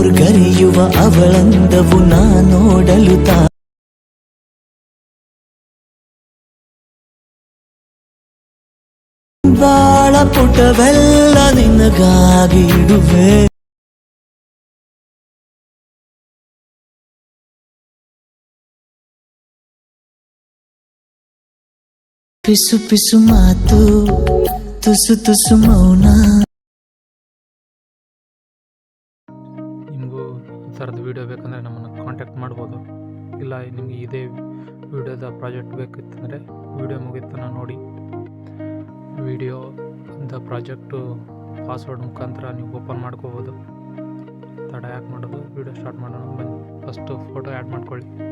ಭೋರ್ಗರೆಯುವ ಅವಳಂದವು ನಾ ನೋಡಲು ತಾ ಬಾಳ ಪುಟವೆಲ್ಲ ನಿನಗಾಗಿ ಇಡುವೆ ಪಿಸು ಪಿಸು ಮಾತು ತುಸು ತುಸು ಮೌನ ಥರದ ವೀಡಿಯೋ ಬೇಕಂದರೆ ನಮ್ಮನ್ನು ಕಾಂಟ್ಯಾಕ್ಟ್ ಮಾಡ್ಬೋದು. ಇಲ್ಲ, ನಿಮಗೆ ಇದೇ ವೀಡಿಯೋದ ಪ್ರಾಜೆಕ್ಟ್ ಬೇಕಿತ್ತಂದರೆ ವೀಡಿಯೋ ಮುಗಿತನ ನೋಡಿ. ವಿಡಿಯೋ ದ ಪ್ರಾಜೆಕ್ಟು ಪಾಸ್ವರ್ಡ್ ಮುಖಾಂತರ ನೀವು ಓಪನ್ ಮಾಡ್ಕೋಬೋದು. ತಡ ಯಾಕೆ ಮಾಡೋದು? ವೀಡಿಯೋ ಸ್ಟಾರ್ಟ್ ಮಾಡೋಣ, ಬನ್ನಿ. ಫಸ್ಟು ಫೋಟೋ ಆ್ಯಡ್ ಮಾಡ್ಕೊಳ್ಳಿ.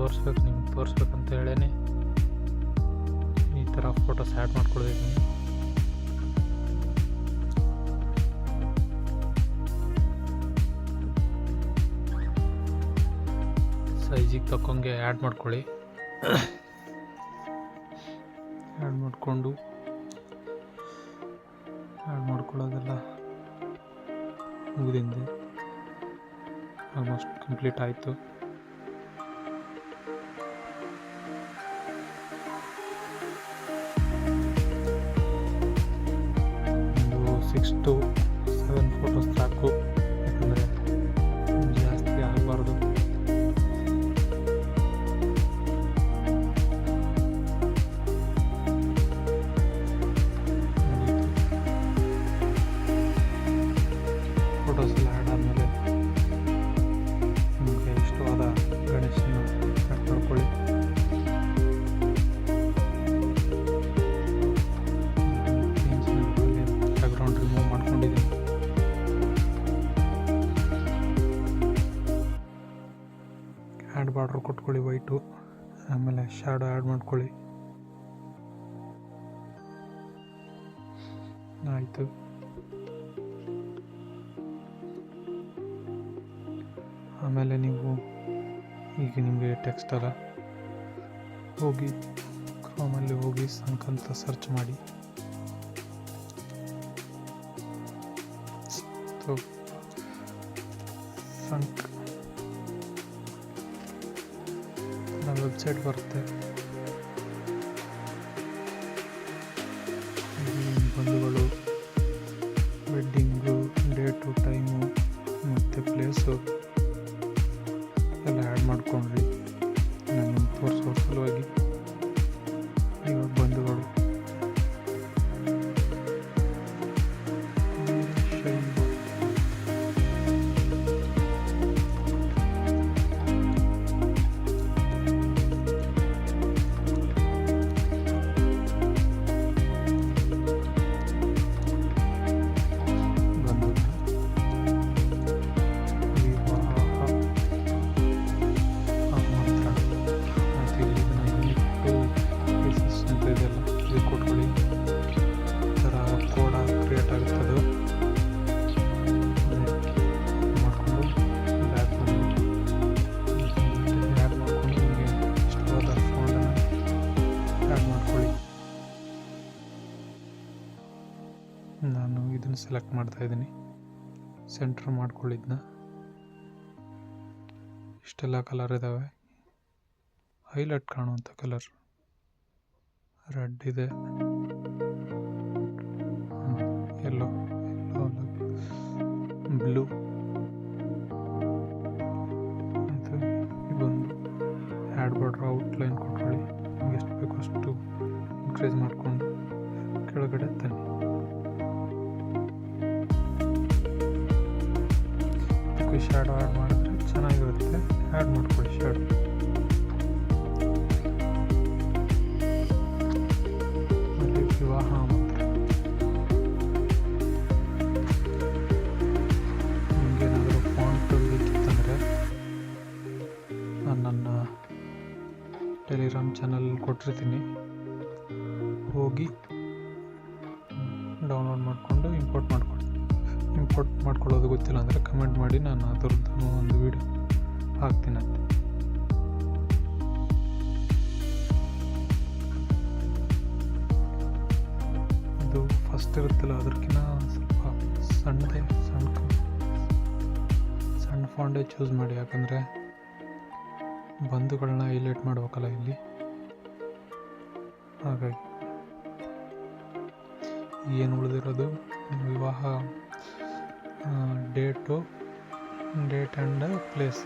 ತೋರಿಸ್ಬೇಕು, ನಿಮ್ಗೆ ತೋರಿಸ್ಬೇಕಂತ ಹೇಳೇ ಈ ಥರ ಫೋಟೋಸ್ ಆ್ಯಡ್ ಮಾಡ್ಕೊಳ್ಬೇಕು ಸೈಜಿಗೆ ತಕ್ಕಂಗೆ ಆ್ಯಡ್ ಮಾಡ್ಕೊಳ್ಳಿ. ಆ್ಯಡ್ ಮಾಡಿಕೊಂಡು. ಆ್ಯಡ್ ಮಾಡ್ಕೊಳ್ಳೋದೆಲ್ಲ ಮುಗಿದಿಂದೆ. ಆಲ್ಮೋಸ್ಟ್ ಕಂಪ್ಲೀಟ್ ಆಯಿತು. ಆ್ಯಡ್ ಬಾರ್ಡ್ರ್ ಕೊಟ್ಕೊಳ್ಳಿ ವೈಟು ಆಮೇಲೆ ಶ್ಯಾಡೋ ಆ್ಯಡ್ ಮಾಡ್ಕೊಳ್ಳಿ. ಆಯಿತು. ಆಮೇಲೆ ನೀವು ಈಗ ನಿಮಗೆ ಟೆಕ್ಸ್ಟ್ ಅಲ್ಲ. ಹೋಗಿ ಕ್ರೋಮಲ್ಲಿ ಹೋಗಿ ಸಂಕ್ ಸರ್ಚ್ ಮಾಡಿ. ಸಂಕ್ वेबसाइट वर्थ ನಾನು ಇದನ್ನು ಸೆಲೆಕ್ಟ್ ಮಾಡ್ತಾ ಇದ್ದೀನಿ. ಸೆಂಟ್ರ್ ಮಾಡ್ಕೊಳ್ಳಿದ್ನ. ಇಷ್ಟೆಲ್ಲ ಕಲರ್ ಇದ್ದಾವೆ ಹೈಲೈಟ್ ಕಾಣುವಂಥ ಕಲರ್ ರೆಡ್ ಇದೆ. ಎಲ್ಲೋ ಬ್ಲೂ ಮತ್ತು ಇದೊಂದು ಆ್ಯಡ್ ಔಟ್ಲೈನ್ ಕೊಟ್ಕೊಳ್ಳಿ. ಎಷ್ಟು ಬೇಕೋ ಅಷ್ಟು ಇನ್ಕ್ರೀಸ್ ಮಾಡಿಕೊಂಡು ಕೆಳಗಡೆ ತನ್ನಿ. ಮಾಡಿ ಶ್ಯಾಡೋ ಆ್ಯಡ್ ಮಾಡಿದ್ರೆ ಚೆನ್ನಾಗಿರುತ್ತೆ. ಆ್ಯಡ್ ಮಾಡ್ಕೊಳ್ಳಿ ಶ್ಯಾಡೋ ವಿವಾಹ ನಿಮಗೇನಾದರೂ ಫಾಂಟ್ ಬೇಕಿತ್ತಂದರೆ ನಾನು ನನ್ನ ಟೆಲಿಗ್ರಾಮ್ ಚಾನಲ್ ಕೊಟ್ಟಿರ್ತೀನಿ. ಹೋಗಿ ಮಾಡ್ಕೊಳ್ಳೋದು ಗೊತ್ತಿಲ್ಲ ಅಂದರೆ ಕಮೆಂಟ್ ಮಾಡಿ ನಾನು ಅದರದ್ದು ಒಂದು ವೀಡಿಯೋ ಹಾಕ್ತೀನಂತೆ ಅದು ಫಸ್ಟ್ ಇರುತ್ತಲ್ಲ ಅದಕ್ಕಿಂತ ಸ್ವಲ್ಪ ಸಣ್ಣದೇ, ಸಣ್ಣ ಸಣ್ಣ ಫಾಂಡೇ ಚೂಸ್ ಮಾಡಿ, ಯಾಕಂದರೆ ಬಂಧುಗಳನ್ನ ಹೈಲೈಟ್ ಮಾಡ್ಬೇಕಲ್ಲ ಇಲ್ಲಿ. ಹಾಗಾಗಿ, ಏನು ಉಳಿದಿರೋದು? ವಿವಾಹ date, date and place.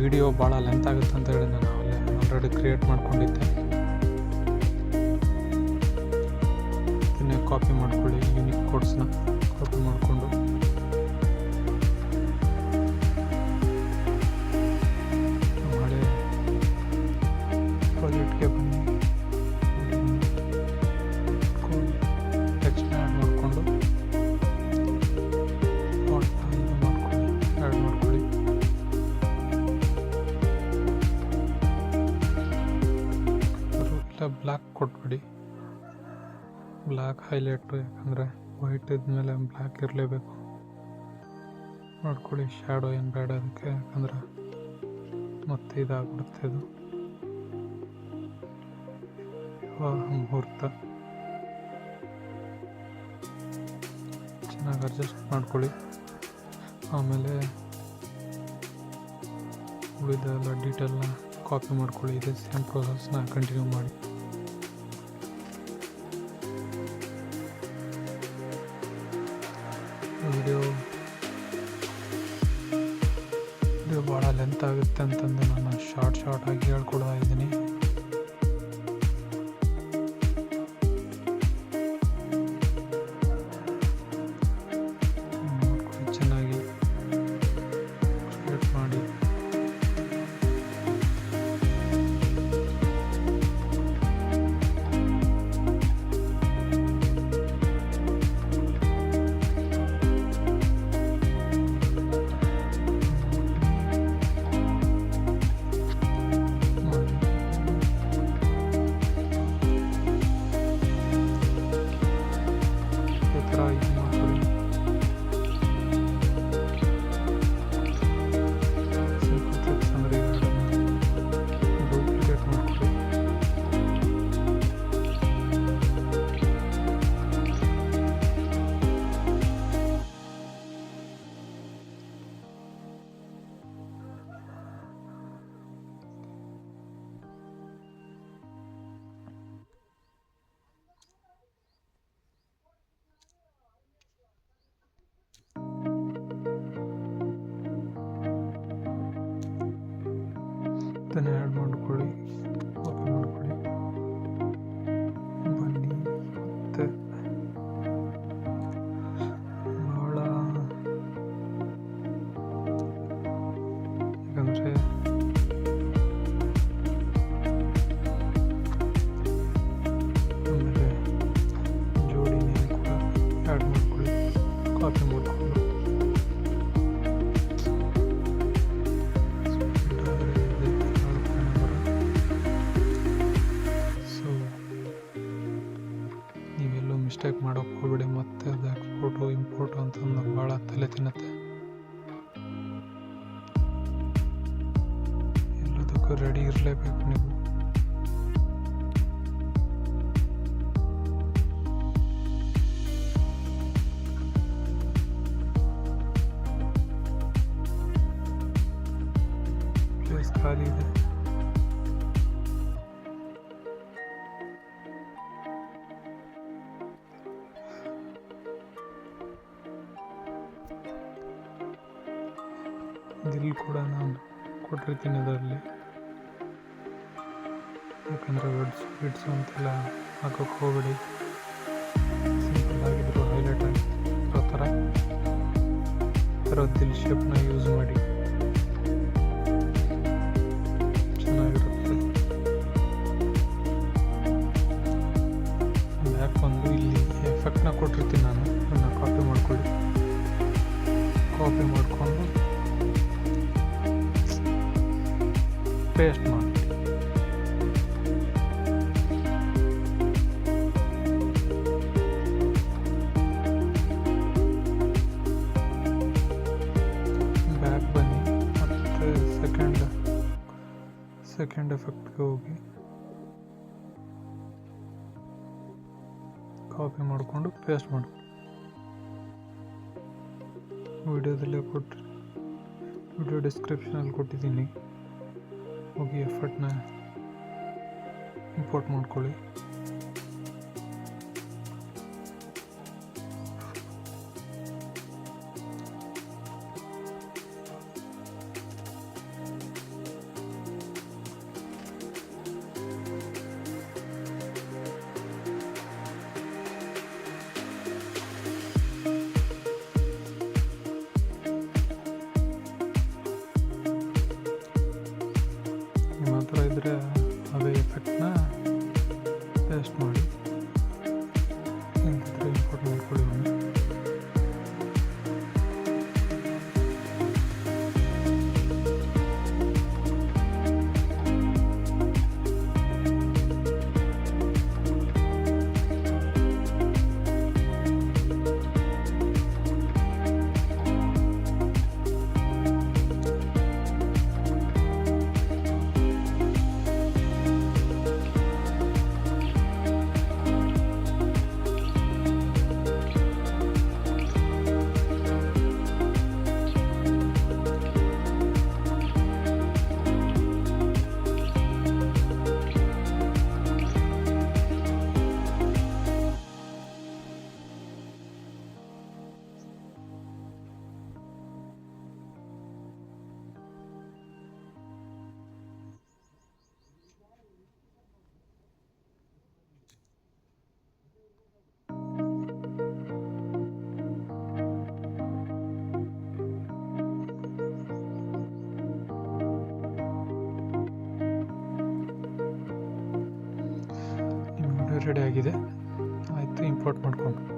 Video ಭಾಳ ಲೆಂತ್ ಆಗುತ್ತೆ ಅಂತ ಹೇಳಿ ನಾನು ಆಲ್ರೆಡಿ ಕ್ರಿಯೇಟ್ ಮಾಡ್ಕೊಂಡಿದ್ದೆ. ಇದನ್ನೇ ಕಾಪಿ ಮಾಡ್ಕೊಳ್ಳಿ ಯೂನಿಕ್ ಕೋಡ್ಸ್ನ ಕಾಪಿ ಮಾಡಿಕೊಂಡು ಬ್ಲ್ಯಾಕ್ ಹೈಲೈಟು ಯಾಕಂದರೆ ವೈಟ್ ಇದ್ಮೇಲೆ ಬ್ಲ್ಯಾಕ್ ಇರಲೇಬೇಕು. ನೋಡ್ಕೊಳ್ಳಿ ಶ್ಯಾಡೋ ಏನು ಬೇಡ ಅದಕ್ಕೆ, ಯಾಕಂದ್ರೆ ಮತ್ತೆ ಇದಾಗ್ಬಿಡುತ್ತೆ ಇದು. ವಿವಾಹ ಮುಹೂರ್ತ. ಚೆನ್ನಾಗಿ ಅಡ್ಜಸ್ಟ್ ಮಾಡ್ಕೊಳ್ಳಿ. ಆಮೇಲೆ ಉಳಿದ ಎಲ್ಲ ಡೀಟೇಲ್ನ ಕಾಪಿ ಮಾಡ್ಕೊಳ್ಳಿ. ಇದೇ ಸೇಮ್ ಪ್ರೊಸೆಸ್ನ ಕಂಟಿನ್ಯೂ ಮಾಡಿ. ವಿಡಿಯೋ ಇದು ಭಾಳ ಲೆಂತ್ ಆಗುತ್ತೆ ಅಂತಂದು ನಾನು ಶಾರ್ಟ್ ಶಾರ್ಟ್ ಆಗಿ ಹೇಳ್ಕೊಡ್ತಾ ಇದ್ದೀನಿ. ಇದನ್ನು ಆ್ಯಡ್ ಮಾಡ್ಕೊಳ್ಳಿ ಎಲ್ಲದಕ್ಕೂ ರೆಡಿ ಇರಲೇಬೇಕು ನೀವು. ದಿಲ್ ಕೂಡ ನಾನು ಕೊಟ್ಟಿರ್ತೀನಿ ಅದರಲ್ಲಿ. ಯಾಕಂದರೆ ವರ್ಡ್ಸ್ ಬಿಡ್ಸು ಅಂತೆಲ್ಲ ಹಾಕೋಕ್ಕೆ ಹೋಗಬೇಡಿ. ಸಿಂಪಲ್ ಆಗಿದ್ರು ಹೈಲೈಟ್ ಆಗಿ ಆ ಥರ. ಥರ ದಿಲ್ ಶೇಪ್ನ ಯೂಸ್ ಮಾಡಿ. ಸೆಕೆಂಡ್ ಎಫೆಕ್ಟ್ಗೆ ಹೋಗಿ ಕಾಪಿ ಮಾಡಿಕೊಂಡು ಪೇಸ್ಟ್ ಮಾಡಿ. ವಿಡಿಯೋದಲ್ಲಿ ಕೊಟ್ಟು, ವಿಡಿಯೋ ಡಿಸ್ಕ್ರಿಪ್ಷನಲ್ಲಿ ಕೊಟ್ಟಿದ್ದೀನಿ. ಹೋಗಿ ಎಫರ್ಟ್ನ ಇಂಪೋರ್ಟ್ ಮಾಡ್ಕೊಳ್ಳಿ. da da da da da da ready ಆಗಿದೆ. ಆಯಿತು ಇಂಪೋರ್ಟ್ ಮಾಡ್ಕೊಂಡು